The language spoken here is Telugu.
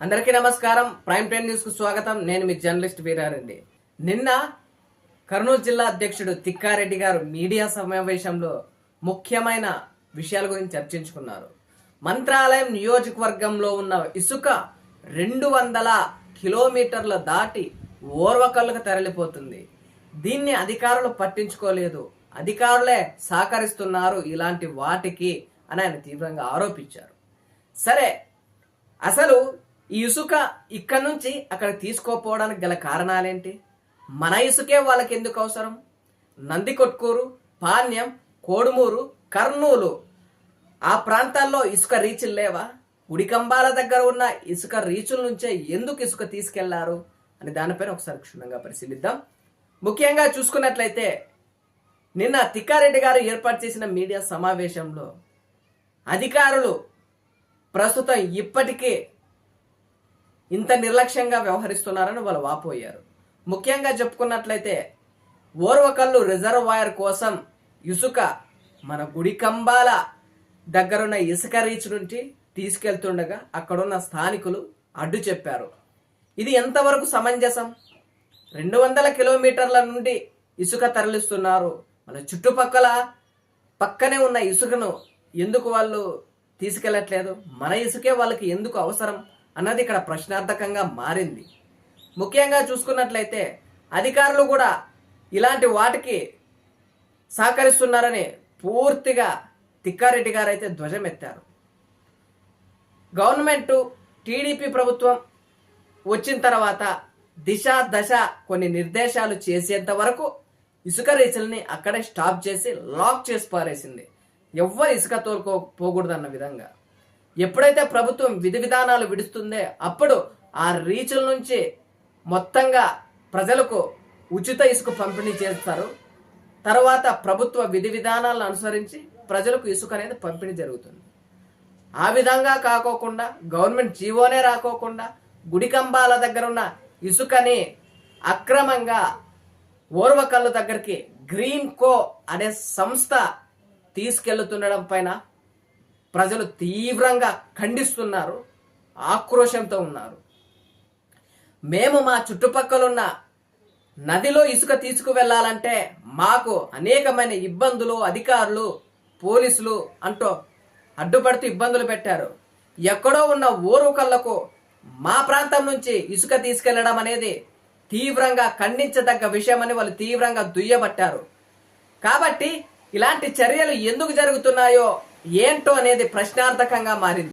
అందరికీ నమస్కారం. ప్రైమ్ టైమ్ న్యూస్కు స్వాగతం. నేను మీ జర్నలిస్ట్ వీరారెడ్డి. నిన్న కర్నూలు జిల్లా అధ్యక్షుడు తిక్కారెడ్డి గారు మీడియా సమావేశంలో ముఖ్యమైన విషయాల గురించి చర్చించుకున్నారు. మంత్రాలయం నియోజకవర్గంలో ఉన్న ఇసుక రెండు వందల కిలోమీటర్ల దాటి ఓర్వకల్లుకు తరలిపోతుంది. దీన్ని అధికారులు పట్టించుకోలేదు. అధికారులే సహకరిస్తున్నారు ఇలాంటి వాటికి అని ఆయన తీవ్రంగా ఆరోపించారు. సరే అసలు ఈ ఇసుక ఇక్కడ నుంచి అక్కడ తీసుకోపోవడానికి గల కారణాలేంటి? మన ఇసుకే వాళ్ళకి ఎందుకు అవసరం? నందికొట్కూరు పాణ్యం కోడుమూరు కర్నూలు ఆ ప్రాంతాల్లో ఇసుక రీచులు లేవా? ఉడికంబాల దగ్గర ఉన్న ఇసుక రీచుల నుంచే ఎందుకు ఇసుక తీసుకెళ్ళారు? అని దానిపైన ఒకసారి క్షుణ్ణంగా పరిశీలిద్దాం. ముఖ్యంగా చూసుకున్నట్లయితే నిన్న తిక్కారెడ్డి గారు ఏర్పాటు చేసిన మీడియా సమావేశంలో అధికారులు ప్రస్తుతం ఇప్పటికే ఇంత నిర్లక్ష్యంగా వ్యవహరిస్తున్నారని వాళ్ళు వాపోయారు ముఖ్యంగా చెప్పుకున్నట్లయితే ఓర్వకల్లు రిజర్వాయర్ కోసం ఇసుక మన గుడి కంబాల దగ్గరున్న ఇసుక రీచ్ నుంచి తీసుకెళ్తుండగా అక్కడున్న స్థానికులు అడ్డు చెప్పారు. ఇది ఎంతవరకు సమంజసం? రెండు వందల కిలోమీటర్ల నుండి ఇసుక తరలిస్తున్నారు. మన చుట్టుపక్కల పక్కనే ఉన్న ఇసుకను ఎందుకు వాళ్ళు తీసుకెళ్ళట్లేదు మన ఇసుకే వాళ్ళకి ఎందుకు అవసరం? అన్నది ఇక్కడ ప్రశ్నార్థకంగా మారింది. ముఖ్యంగా చూసుకున్నట్లయితే అధికారులు కూడా ఇలాంటి వాటికి సహకరిస్తున్నారని పూర్తిగా తిక్కారెడ్డి గారు అయితే ధ్వజమెత్తారు. గవర్నమెంట్ టీడీపీ ప్రభుత్వం వచ్చిన తర్వాత దిశ దశ కొన్ని నిర్దేశాలు చేసేంత వరకు ఇసుక రీచల్ని అక్కడే స్టాప్ చేసి లాక్ చేసి పారేసింది. ఎవ్వరు ఇసుక తోలుకో పోకూడదన్న విధంగా. ఎప్పుడైతే ప్రభుత్వం విధి విధానాలు విడుస్తుందే అప్పుడు ఆ రీచుల నుంచి మొత్తంగా ప్రజలకు ఉచిత ఇసుక పంపిణీ చేస్తారు. తర్వాత ప్రభుత్వ విధి విధానాలను అనుసరించి ప్రజలకు ఇసుక అనేది పంపిణీ జరుగుతుంది. ఆ విధంగా కాకోకుండా గవర్నమెంట్ జీవోనే రాకోకుండా గుడి కంబాల దగ్గర ఉన్న ఇసుకని అక్రమంగా ఓర్వకల్లు దగ్గరికి గ్రీన్ కో అనే సంస్థ తీసుకెళ్తుండడం పైన ప్రజలు తీవ్రంగా ఖండిస్తున్నారు ఆక్రోశంతో ఉన్నారు. మేము మా చుట్టుపక్కలున్న నదిలో ఇసుక తీసుకువెళ్ళాలంటే మాకు అనేకమైన ఇబ్బందులు అధికారులు పోలీసులు అంటూ అడ్డుపడుతూ ఇబ్బందులు పెట్టారు. ఎక్కడో ఉన్న ఊరుకళ్ళకు మా ప్రాంతం నుంచి ఇసుక తీసుకెళ్ళడం అనేది తీవ్రంగా ఖండించదగ్గ విషయమని వాళ్ళు తీవ్రంగా దుయ్యబట్టారు. కాబట్టి ఇలాంటి చర్యలు ఎందుకు జరుగుతున్నాయో ఏంటో అనేది ప్రశ్నార్థకంగా మారింది.